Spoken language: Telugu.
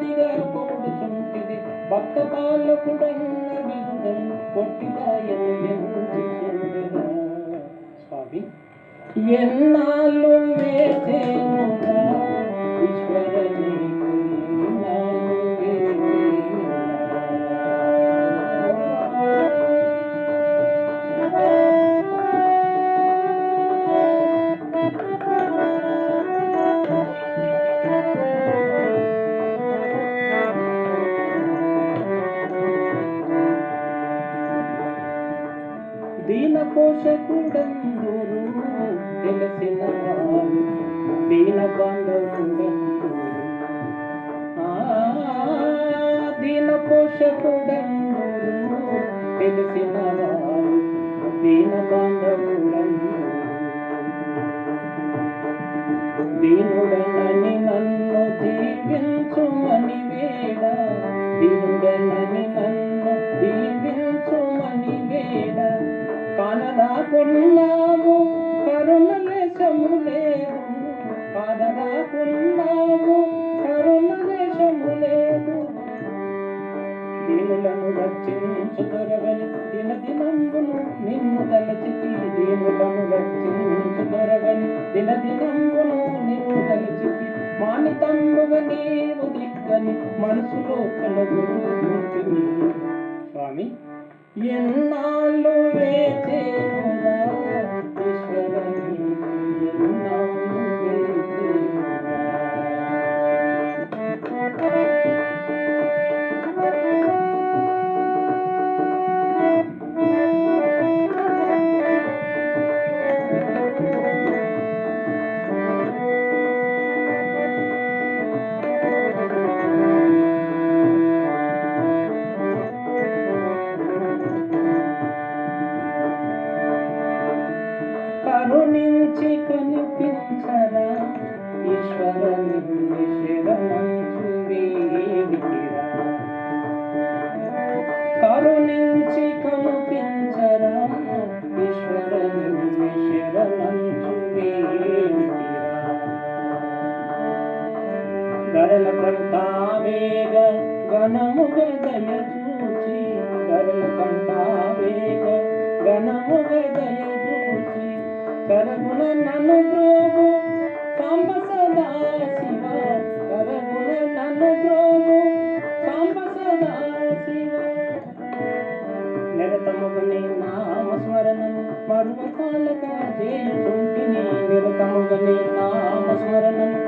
శక్తి కొలదిగా పొగుడుచుంటిది భక్త పాలకుడన్న బిరుదం కొట్టిదాయను ఎంచి చూడగా స్వామి. ఎన్నాళ్ళు వేచేనుగా ఈశ్వర దీన పోషకుడందురు తెలిసిన దీన బాంధవుడందురు దీన పోషకుడందురు తెలిసిన దీన దీనుడనని నన్ను దీవించుమని వేడ దీనుడనని నన్ను కానరాకున్నాము కరుణ లేశము లేదు కానరాకున్నాము కరుణ లేశము లేదు దీనులను రక్షించు దొరగని దిన దినంబును నిన్ను తలచితి. దీనులను రక్షించు దొరగని దిన దినంబును నిన్ను తలచితి. మానితంబుగా నీవు దిక్కని మనసులో కలగురుకుంటుంది స్వామి ఎన్నాళ్ళు వేచేను కరుణించి కనిపించరా? ఈశ్వర నిన్ను శరణంచు వేడికిరా. కరుణించి కనిపించరా? ఈశ్వర నిన్ను శరణంచు వేడికిరా. గరల కంటావేగ గణముగ చూచి గరల కంఠావేగ గణముగ దయ కరగుణ నన్ను ద్రోగు సాంబ సదా శివ. కరగుణ నన్ను ద్రోగు సాంబ సదా శివ. నిరతముగా నీ నామస్మరణము మరువకాలగా చేయుచుంటిని నిరతముగా నీ నామస్మరణము